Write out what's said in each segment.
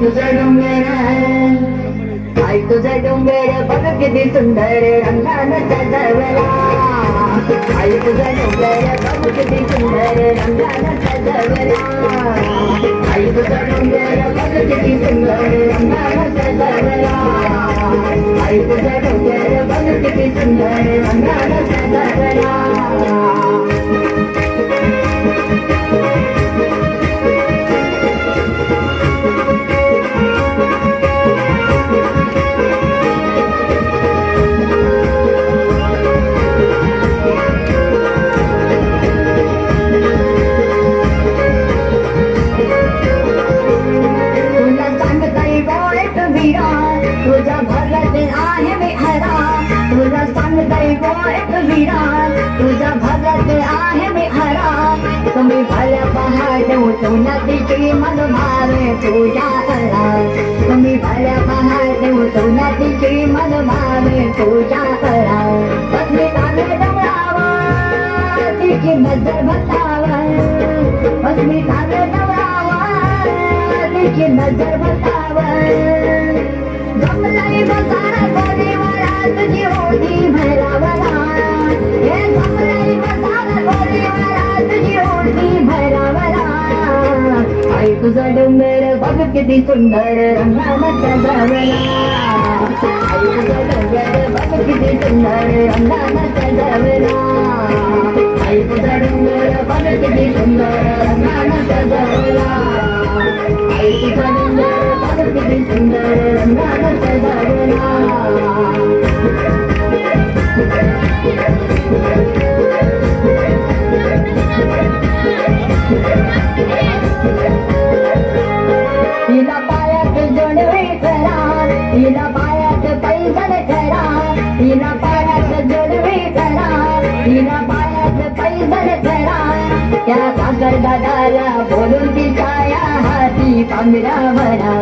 आई तुझं डोंगर आई तुझं डोंगर बघ किती सुंदर रंगानं सजवला आई तुझं डोंगर बघ किती सुंदर रंगानं सजवला आई तुझं डोंगर बघ किती सुंदर रंगानं तुम्ही भल्या पहाट तुला तिची मन मारे तुझ्या कला तुम्ही भल्या पहाडू तू नदीची मन मारे तुझ्या कला बसली काने डमळावा तिची नजर बतावा तिची नजर बतावा जमलाई बसारा आई तुझा डोंगर बघ किती सुंदर रंगानं सजवला आई तुझा डोंगर बघ किती सुंदर रंगानं तिला पायात जोडवे करा तिला पायात पैजण करा तिला पायात जोडवे करा तिला पायात पैजण करा त्या सागर दादाला बोलून ती छाया हाती पांघरा भरा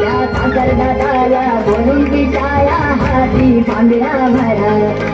त्या सागर दादाला बोलून ती छाया हाती पांघरा भरा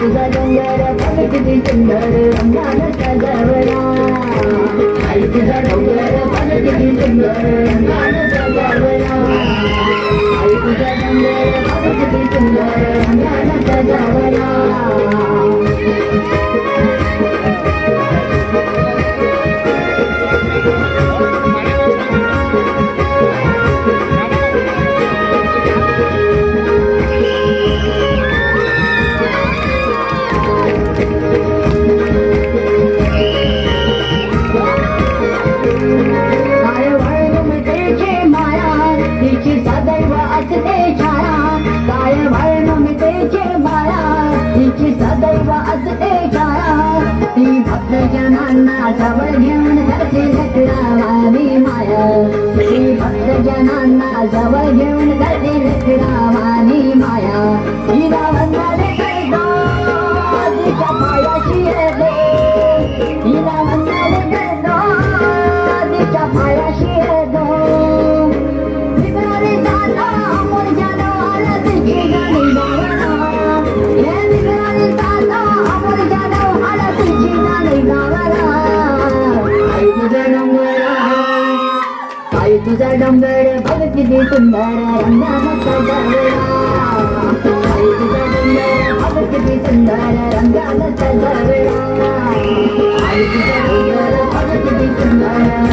అలుపుదొంగర పలుకుది సుందరు రంగాల చదవరా అలుపుదొంగర असते छाया ती भक्तजनांना जवळ घेऊन करते लकडावानी माया. ती भक्तजनांना जवळ घेऊन धरते तुझा डोंगर बघ किती सुंदर रंगाचा सजावला तुझा डोंगर बघ किती सुंदर रंगाचा सजावला तुझा डोंगर बघ किती सुंदर